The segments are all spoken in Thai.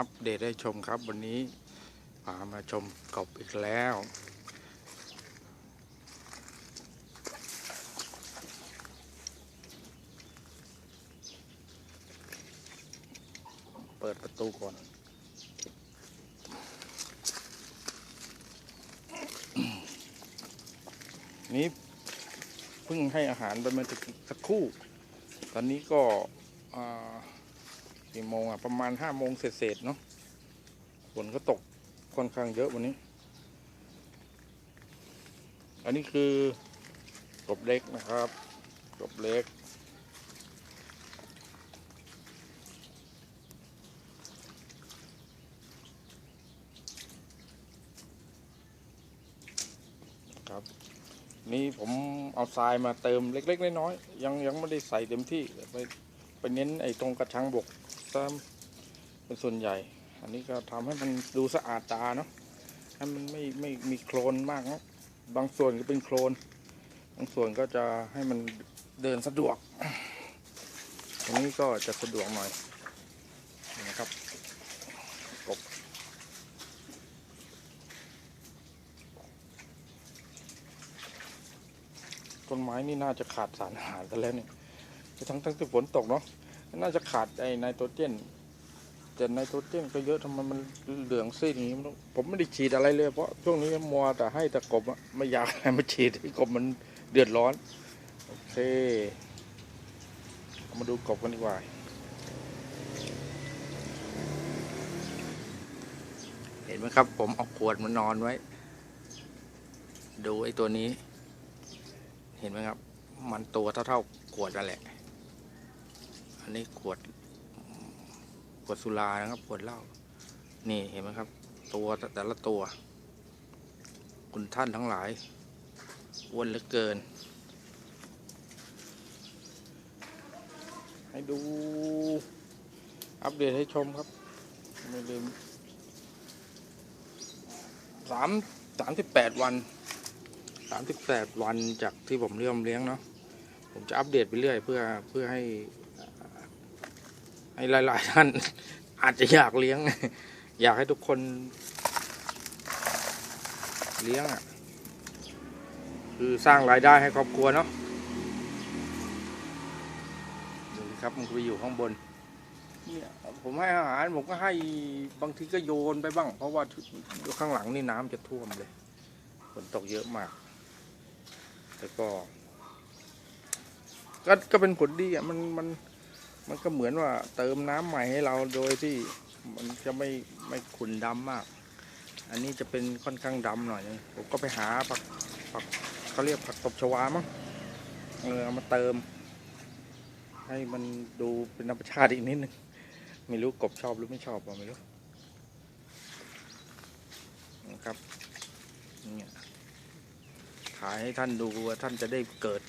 อัปเดตให้ชมครับ วันนี้พามาชมกบอีกแล้ว เปิดประตูก่อน นี้เพิ่งให้อาหารไปเมื่อสักครู่ ตอนนี้ก็อ่า กี่โมงอะประมาณห้าโมงเศษๆเนาะฝนก็ตกค่อนข้างเยอะวันนี้ อันนี้คือกบเล็กนะครับกบเล็ก ครับ นี่ผมเอาทรายมาเติมเล็ก ๆ น้อยๆยังยังไม่ได้ใส่เต็มที่ไปไปเน้นไอ้ตรงกระชังบก ตามเป็นส่วนใหญ่ อันนี้ก็ทำให้มันดูสะอาดตาเนาะให้มันไม่ไม่มีโคลนมากนะบางส่วนก็เป็นโคลนบางส่วนก็จะให้มันเดินสะดวกตรงนี้ก็จะสะดวกหน่อยนะครับกบต้นไม้นี่น่าจะขาดสารอาหารกันแล้วเนี่ยทั้งทั้งที่ฝนตกเนาะ น่าจะขาดไอ้ไนโตรเจนแต่ไนโตรเจนก็เยอะทำไมมันเหลืองซีดอย่างนี้ผมไม่ได้ฉีดอะไรเลย เพราะช่วงนี้มัวแต่ให้แต่กบอะไม่อยากให้มันฉีดให้กบมันเดือดร้อน โอเคเอามาดูกบกันดีกว่าเห็นไหมครับ ผมเอาขวดมานอนไว้ ดูไอ้ตัวนี้ เห็นไหมครับ มันตัวเท่าๆขวดนั่นแหละ อันนี้ขวด ขวดสุรานะครับ ขวดเหล้า นี่เห็นไหมครับ ตัวแต่ละตัว คุณท่านทั้งหลายอ้วนเหลือเกิน ให้ดู อัปเดตให้ชมครับ ไม่ลืมสามสามสิบแปดวันสามสิบแปดวันจากที่ผมเริ่มเลี้ยงเนาะผมจะอัปเดตไปเรื่อยเพื่อเพื่อให้ ให้หลาย ๆ ท่านอาจจะอยากเลี้ยง อยากให้ทุกคน เลี้ยงอะคือสร้างรายได้ให้ครอบครัวเนาะดูครับมันไปอยู่ข้างบนเนี่ยผมให้อาหารผมก็ให้บางทีก็โยนไปบ้าง เพราะว่าข้างหลังนี่น้ำจะท่วมเลยฝนตกเยอะมากแล้วก็ ก็ก็เป็นผลดีอะมันมัน มันก็เหมือนว่าเติมน้ำใหม่ให้เราโดยที่มันจะไม่ไม่ขุ่นดำมาก อันนี้จะเป็นค่อนข้างดำหน่อยนึงผมก็ไปหาผักผักเขาเรียกผักตบชวามั้งเออเอามาเติม ให้มันดูเป็นธรรมชาติอีกนิดนึงไม่รู้กบชอบหรือไม่ชอบก็ไม่รู้นะครับเนี่ยถ่ายให้ท่านดูว่าท่านจะได้เกิด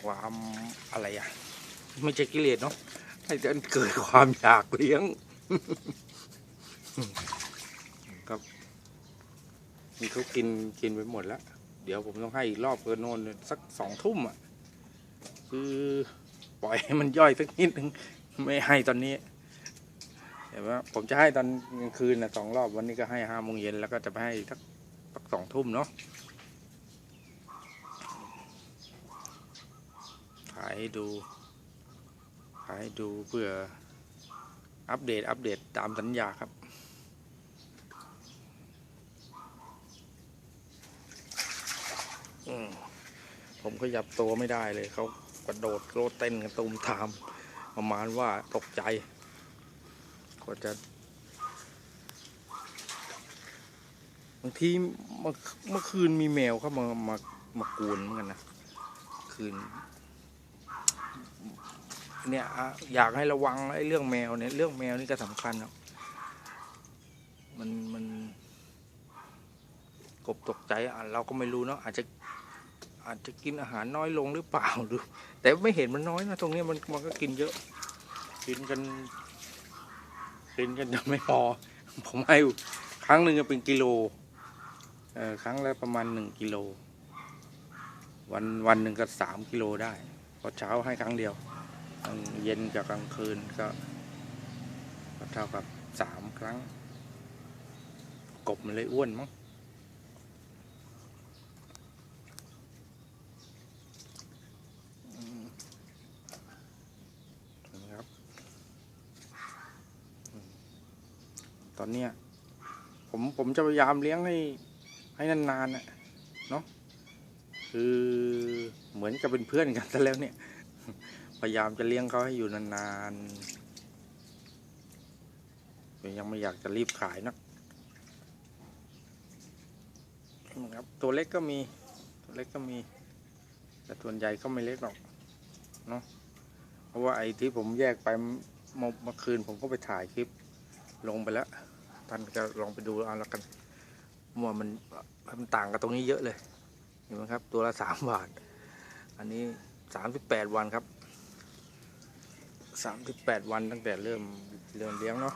ความอะไรอะ ไม่ใช่กิเลสเนาะให้ท่านเกิดความอยากเลี้ยง ครับนี่เขากินกินไปหมดแล้ว เดี๋ยวผมต้องให้อีกรอบเกินโน่นสักสองทุ่มอะ คือปล่อยให้มันย่อยสักนิดนึงไม่ให้ตอนนี้เห็นไหมผมจะให้ตอนกลางคืนนะสองรอบวันนี้ก็ให้ห้าโมงเย็นแล้วก็จะไปให้สักสักสองทุ่มเนาะถ่ายให้ดูายดูเพื่ออัปเดตอัปเดตตามสัญญาครับ ผมขยับตัวไม่ได้เลย เขากระโดดโลดเต้นกันตูมตาม ประมาณว่าตกใจก็จะบางทีเมื่อเมื่อคืนมีแมวเข้ามามามากวนเหมือนกันนะคืน เนี่ยอยากให้ระวังไอ้เรื่องแมวเนี่ยเรื่องแมวนี่ก็สำคัญครับมันมันกบตกใจอะเราก็ไม่รู้เนาะอาจจะอาจจะกินอาหารน้อยลงหรือเปล่าดูแต่ไม่เห็นมันน้อยนะตรงนี้มันมันก็กินเยอะ กินกันกินกันจะไม่พอผมให้ครั้งหนึ่งก็เป็นกิโลเออครั้งละประมาณหนึ่งกิโลวันวันหนึ่งก็สามกิโลได้พอเช้าให้ครั้งเดียว กลางเย็นกับกลางคืนก็เท่ากับสามครั้ง กบมันเลยอ้วนมั้งอืมนะครับตอนเนี้ยผมผมจะพยายามเลี้ยงให้ให้นานๆน่ะเนาะคือเหมือนกับเป็นเพื่อนกันซะแล้วเนี่ย พยายามจะเลี้ยงเขาให้อยู่นานๆยังไม่อยากจะรีบขายนักนะครับตัวเล็กก็มี ตัวเล็กก็มี แต่ส่วนใหญ่ก็ไม่เล็กหรอกเนาะเพราะว่าไอ้ที่ผมแยกไปเมื่อเมื่อคืนผมก็ไปถ่ายคลิปลงไปแล้ว ท่านก็ลองไปดูเอาละกันว่ามันมันต่างกับตรงนี้เยอะเลยเห็นไหมครับ ตัวละสามบาท อันนี้สามสิบแปดวันครับ สามสิบแปดวันตั้งแต่เริ่มเริ่มเลี้ยงเนาะ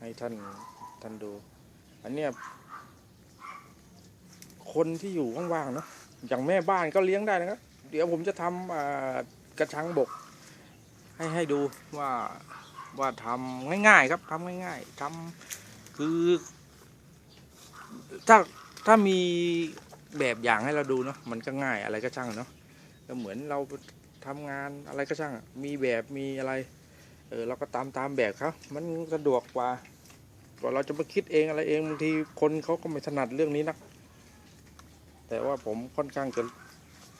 ให้ท่านท่านดู อันเนี้ยคนที่อยู่ว่างๆเนาะอย่างแม่บ้านก็เลี้ยงได้นะครับ เดี๋ยวผมจะทำอ่ากระชังบก ให้ให้ดูว่าว่าทำง่ายๆครับทำง่ายๆทำคือ ถ้าถ้ามีแบบอย่างให้เราดูเนาะมันก็ง่ายอะไรก็ช่างเนาะก็เหมือนเรา ทำงานอะไรก็ช่างมีแบบมีอะไร เออเราก็ตามตามแบบเขามันสะดวกกว่า กว่าเราจะมาคิดเองอะไรเองบางทีคนเขาก็ไม่ถนัดเรื่องนี้นัก แต่ว่าผมค่อนข้างจะ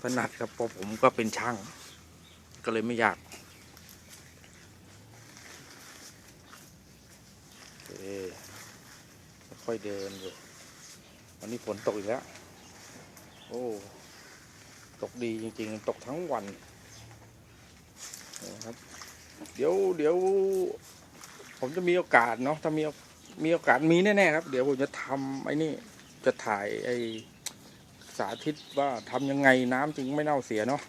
ถนัดครับเพราะผมก็เป็นช่าง ก็เลยไม่อยากโอเคค่อยเดินอยู่วันนี้ฝนตกอีกแล้ว โอ้ ตกดีจริง ๆ ตกทั้งวัน นะครับ เดี๋ยวเดี๋ยว ผมจะมีโอกาสเนาะถ้ามีมีโอกาสมีแน่ๆครับ เดี๋ยวผมจะทำไอ้นี่จะถ่ายไอ้สาธิตว่าทำยังไงน้ำจึงไม่เน่าเสียเนาะ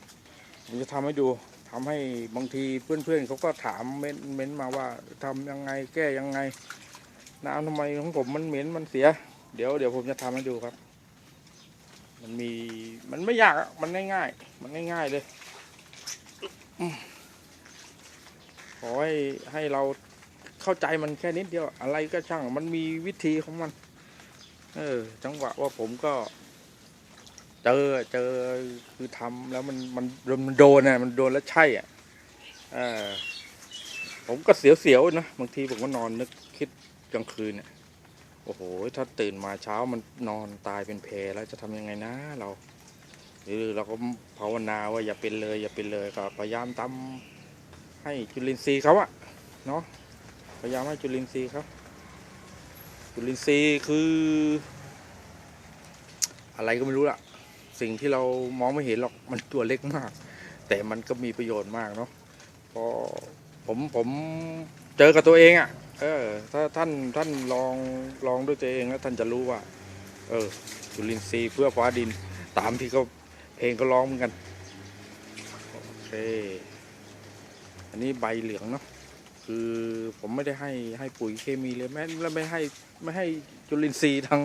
ผมจะทำให้ดูทำให้บางทีเพื่อนๆเขาก็ถามเม้นเม้นมาว่าทำยังไงแก้ยังไง น้ำทำไมของผมมันเหม็นมันเสีย เดี๋ยวเดี๋ยวผมจะทำให้ดูครับ มันมีมันไม่ยากมันง่ายๆ มันง่าย ๆเลยอื ขอให้ให้เราเข้าใจมันแค่นิดเดียวอะไรก็ช่างมันมีวิธีของมัน เออ จังหวะว่าผมก็ เจอเจอคือทำแล้วมันมันมันโดนอะมันโดนแล้วใช่อะเออผมก็เสียวๆนะบางทีผมก็นอนนึกคิดกลางคืนเนี่ยโอ้โห ถ้าตื่นมาเช้ามันนอนตายเป็นเพลแล้วจะทำยังไงนะเรา หรือเราก็ภาวนาว่าอย่าเป็นเลย อย่าเป็นเลยก็พยายามทำ ให้จุลินทรีย์เขาอะเนาะพยายามให้จุลินทรีย์เขาจุลินทรีย์คือ อะไรก็ไม่รู้ละสิ่งที่เรามองไม่เห็นหรอกมันตัวเล็กมาก แต่มันก็มีประโยชน์มากเนาะเพราะผมผมเจอกับตัวเองอะเออ ถ้าท่านท่านลองลองด้วยตัวเองแล้วท่านจะรู้ว่า เออจุลินทรีย์เพื่อฟ้าดิน ตามที่เขาเพลงก็ร้องเหมือนกัน โอเค นนี้ใบเหลืองเนาะคือผมไม่ได้ให้ให้ปุ๋ยเคมีเลยแม้และไม่ให้ไม่ให้จุลินทรีย์ทาง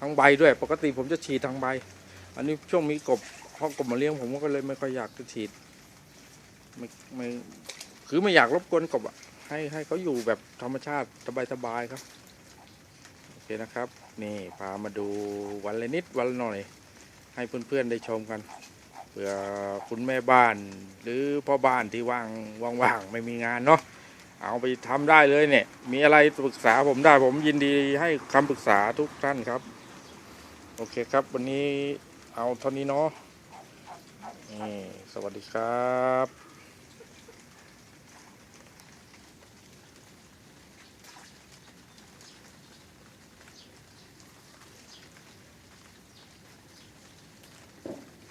ทางใบด้วย ปกติผมจะฉีดทางใบ อันนี้ช่วงมีกบพอกบมาเลี้ยงผมก็เลยไม่ค่อยอยากจะฉีดไม่ไม่คือไม่อยากรบกวนกบอะให้ให้เขาอยู่แบบธรรมชาติสบายๆครับโอเคนะครับ นี่พามาดูวันละนิดวันละหน่อย ให้เพื่อนๆได้ชมกัน เผื่อคุณแม่บ้าน หรือพ่อบ้านที่ว่างว่างๆไม่มีงานเนาะเอาไปทำได้เลยเนี่ย มีอะไรปรึกษาผมได้ผมยินดีให้คำปรึกษาทุกท่านครับ โอเคครับ วันนี้เอาเท่านี้เนาะนี่สวัสดีครับ